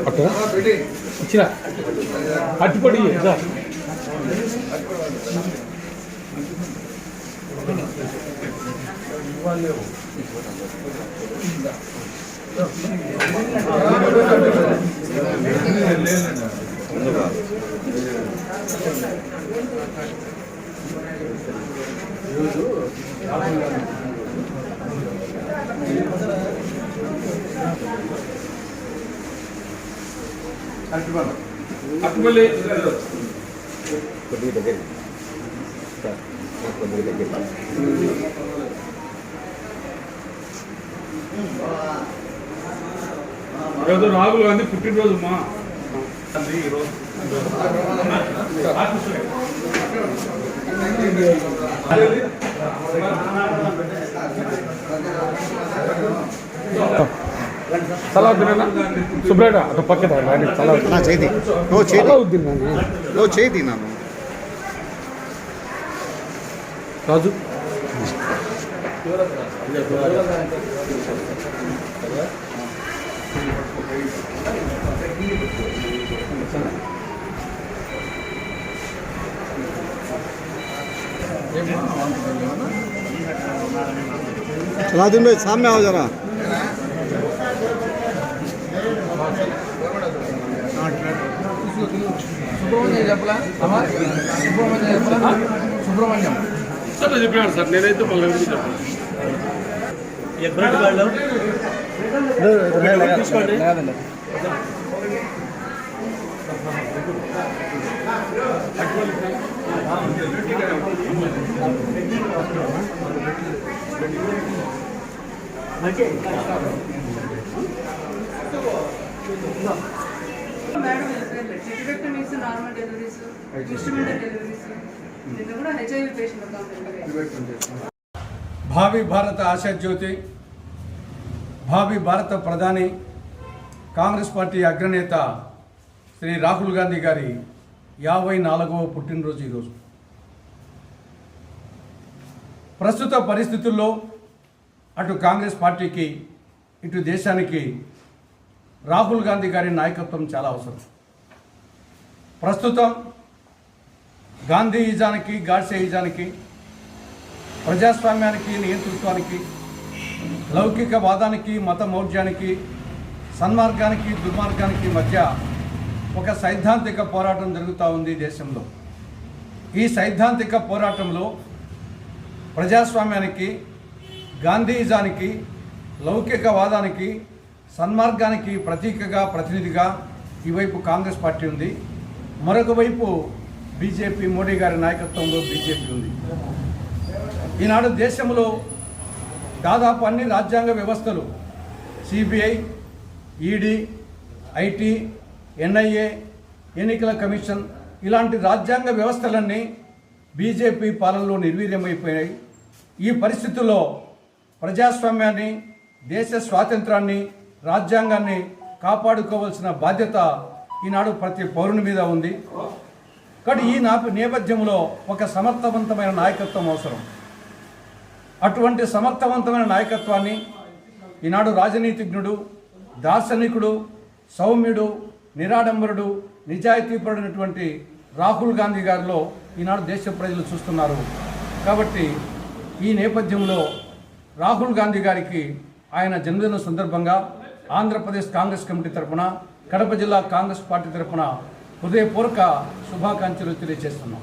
అటు అక్కడ ఇచ్చిరా అట్టుపడి సార్ అట్టుపల్లి కొద్దిగా దగ్గర సార్ కొద్దిగా దగ్గర ఈరోజు రాహుల్ గాంధీ పుట్టినరోజు మా ఈరోజు సలావుద్దీన్ సుబ్రేట అటు పక్కన రాని సలావుద్దీన్ నా చేతి నువ్వు చేతి సలావుద్దీన్ అని నువ్వు చేతి నన్ను రాజు सलाउद्दीन भाई सामने आओ जरा చెప్పలా? సుబ్రహ్మణ్యం. చెప్పలా సుబ్రహ్మణ్యం సార్. సార్ నేనైతే మళ్ళీ madam normal deliveries instrumental deliveries కూడా హెచ్ఐవి పేషెంట్ భావి భారత ఆశాజ్యోతి భావి భారత ప్రధాని కాంగ్రెస్ పార్టీ అగ్రనేత శ్రీ రాహుల్ గాంధీ గారి యాభై నాలుగవ పుట్టినరోజు ఈరోజు. ప్రస్తుత పరిస్థితుల్లో అటు కాంగ్రెస్ పార్టీకి ఇటు దేశానికి రాహుల్ గాంధీ గారి నాయకత్వం చాలా అవసరం. ప్రస్తుతం గాంధీయిజానికి గాడ్సేయిజానికి ప్రజాస్వామ్యానికి నియంతృత్వానికి లౌకికవాదానికి మత మౌఢ్యానికి సన్మార్గానికి దుర్మార్గానికి మధ్య ఒక సైద్ధాంతిక పోరాటం జరుగుతూ ఉంది దేశంలో. ఈ సైద్ధాంతిక పోరాటంలో ప్రజాస్వామ్యానికి గాంధీయిజానికి లౌకికవాదానికి సన్మార్గానికి ప్రతీకగా ప్రతినిధిగా ఈవైపు కాంగ్రెస్ పార్టీ ఉంది. మరొక వైపు బీజేపీ మోడీ గారి నాయకత్వంలో బీజేపీ ఉంది. ఈనాడు దేశంలో దాదాపు అన్ని రాజ్యాంగ వ్యవస్థలు సిబిఐ ఈడీ ఐటీ ఎన్ఐఏ ఎన్నికల కమిషన్ ఇలాంటి రాజ్యాంగ వ్యవస్థలన్నీ బీజేపీ పాలనలో నిర్వీర్యమైపోయాయి ఈ పరిస్థితుల్లో ప్రజాస్వామ్యాన్ని దేశ స్వాతంత్రాన్ని రాజ్యాంగాన్ని కాపాడుకోవాల్సిన బాధ్యత ఈనాడు ప్రతి పౌరుని మీద ఉంది. కాబట్టి ఈ నా నేపథ్యంలో ఒక సమర్థవంతమైన నాయకత్వం అవసరం. అటువంటి సమర్థవంతమైన నాయకత్వాన్ని ఈనాడు రాజనీతిజ్ఞుడు దార్శనికుడు సౌమ్యుడు నిరాడంబరుడు నిజాయితీపరుడైనటువంటి రాహుల్ గాంధీ గారిలో ఈనాడు దేశ ప్రజలు చూస్తున్నారు. కాబట్టి ఈ నేపథ్యంలో రాహుల్ గాంధీ గారికి ఆయన జన్మదిన సందర్భంగా ఆంధ్రప్రదేశ్ కాంగ్రెస్ కమిటీ తరఫున కడప జిల్లా కాంగ్రెస్ పార్టీ తరఫున హృదయపూర్వక శుభాకాంక్షలు తెలియజేస్తున్నాం.